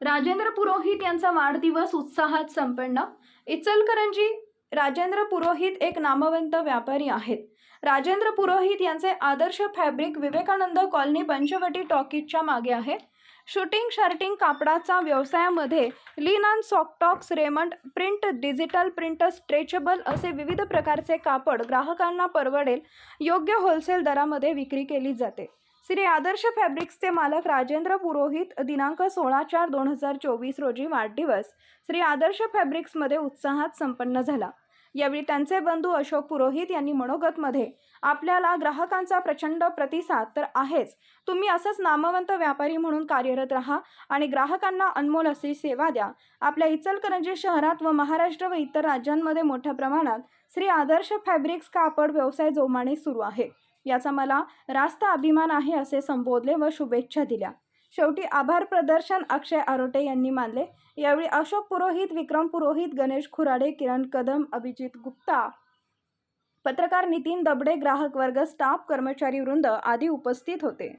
राजेंद्र पुरोहित यांचा वाढदिवस उत्साहात संपन्न. इचलकरंजी राजेंद्र पुरोहित एक नामवंत व्यापारी आहेत. राजेंद्र पुरोहित यांचे आदर्श फॅब्रिक विवेकानंद कॉलनी पंचवटी टॉकीजच्या मागे आहे. शूटिंग शार्टिंग कापडाचा व्यवसायामध्ये linen and सॉफ्टॉक्स Raymond print digital print stretchable असे विविध प्रकारचे कापड ग्राहकांना परवडेल. योग्य होलसेल दरामध्ये विक्री केली जाते. श्री आदर्श फॅब्रिक्सचे मालक राजेंद्र पुरोहित दिनांक सोळा चार दोन हजार चोवीस रोजी वाढदिवस श्री आदर्श फॅब्रिक्समध्ये उत्साहात संपन्न झाला. यावेळी त्यांचे बंधू अशोक पुरोहित यांनी मनोगतमध्ये आपल्याला ग्राहकांचा प्रचंड प्रतिसाद तर आहेच. तुम्ही असंच नामवंत व्यापारी म्हणून कार्यरत राहा आणि ग्राहकांना अनमोल अशी सेवा द्या. आपल्या इचलकरंजी शहरात व महाराष्ट्र व इतर राज्यांमध्ये मोठ्या प्रमाणात श्री आदर्श फॅब्रिक्स कापड व्यवसाय जोमाने सुरू आहे. याचा मला रास्त अभिमान आहे असे संबोधले व शुभेच्छा दिल्या. शेवटी आभार प्रदर्शन अक्षय आरोटे यांनी मानले. यावेळी अशोक पुरोहित विक्रम पुरोहित गणेश खुराडे किरण कदम अभिजित गुप्ता. पत्रकार नितीन दबडे ग्राहक वर्ग स्टाफ कर्मचारी वृंद आदी उपस्थित होते.